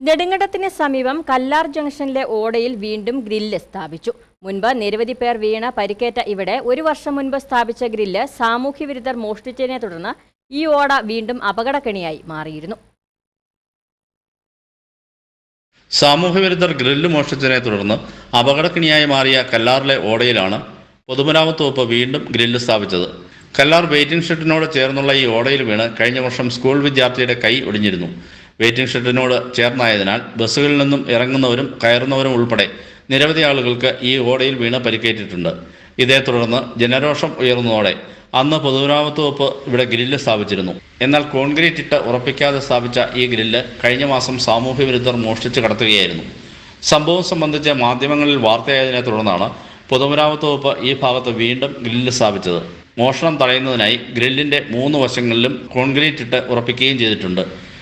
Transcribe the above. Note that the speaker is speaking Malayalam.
നെടുങ്കണ്ടത്തിന് സമീപം കല്ലാർ ജംഗ്ഷനിലെ ഓടയിൽ വീണ്ടും ഗ്രില്ല് സ്ഥാപിച്ചു. മുൻപ് നിരവധി പേർ വീണ പരിക്കേറ്റ ഇവിടെ ഒരു വർഷം മുൻപ് സ്ഥാപിച്ച ഗ്രില്ല് സാമൂഹ്യവിരുദ്ധർ മോഷ്ടിച്ചതിനെ തുടർന്ന് ഈ ഓട വീണ്ടും അപകടക്കെണിയായി മാറിയിരുന്നു. സാമൂഹ്യവിരുദ്ധർ ഗ്രില്ല് മോഷ്ടിച്ചതിനെ തുടർന്ന് അപകടക്കിണിയായി മാറിയ കല്ലാറിലെ ഓടയിലാണ് പൊതുമരാമത്ത് വകുപ്പ് വീണ്ടും ഗ്രില്ല് സ്ഥാപിച്ചത്. കല്ലാർ വെയിറ്റിംഗ് ഷെഡിനോട് ചേർന്നുള്ള ഈ ഓടയിൽ വീണ് കഴിഞ്ഞ വർഷം സ്കൂൾ വിദ്യാർത്ഥിയുടെ കൈ ഒടിഞ്ഞിരുന്നു. വെയിറ്റിംഗ് ഷെഡിനോട് ചേർന്നായതിനാൽ ബസ്സുകളിൽ നിന്നും ഇറങ്ങുന്നവരും കയറുന്നവരും ഉൾപ്പെടെ നിരവധി ആളുകൾക്ക് ഈ ഓടയിൽ വീണ് പരിക്കേറ്റിട്ടുണ്ട്. ഇതേ തുടർന്ന് ജനരോഷം ഉയർന്നതോടെ അന്ന് പൊതുമരാമത്ത് വകുപ്പ് ഇവിടെ ഗ്രില്ല് സ്ഥാപിച്ചിരുന്നു. എന്നാൽ കോൺക്രീറ്റ് ഇട്ട് ഉറപ്പിക്കാതെ സ്ഥാപിച്ച ഈ ഗ്രില്ല് കഴിഞ്ഞ മാസം സാമൂഹ്യ വിരുദ്ധർ മോഷ്ടിച്ച് കടത്തുകയായിരുന്നു. സംഭവം സംബന്ധിച്ച് മാധ്യമങ്ങളിൽ വാർത്തയായതിനെ തുടർന്നാണ് പൊതുമരാമത്ത് വകുപ്പ് ഈ ഭാഗത്ത് വീണ്ടും ഗ്രില്ല് സ്ഥാപിച്ചത്. മോഷണം തടയുന്നതിനായി ഗ്രില്ലിന്റെ മൂന്ന് വശങ്ങളിലും കോൺക്രീറ്റ് ഇട്ട് ഉറപ്പിക്കുകയും ചെയ്തിട്ടുണ്ട്.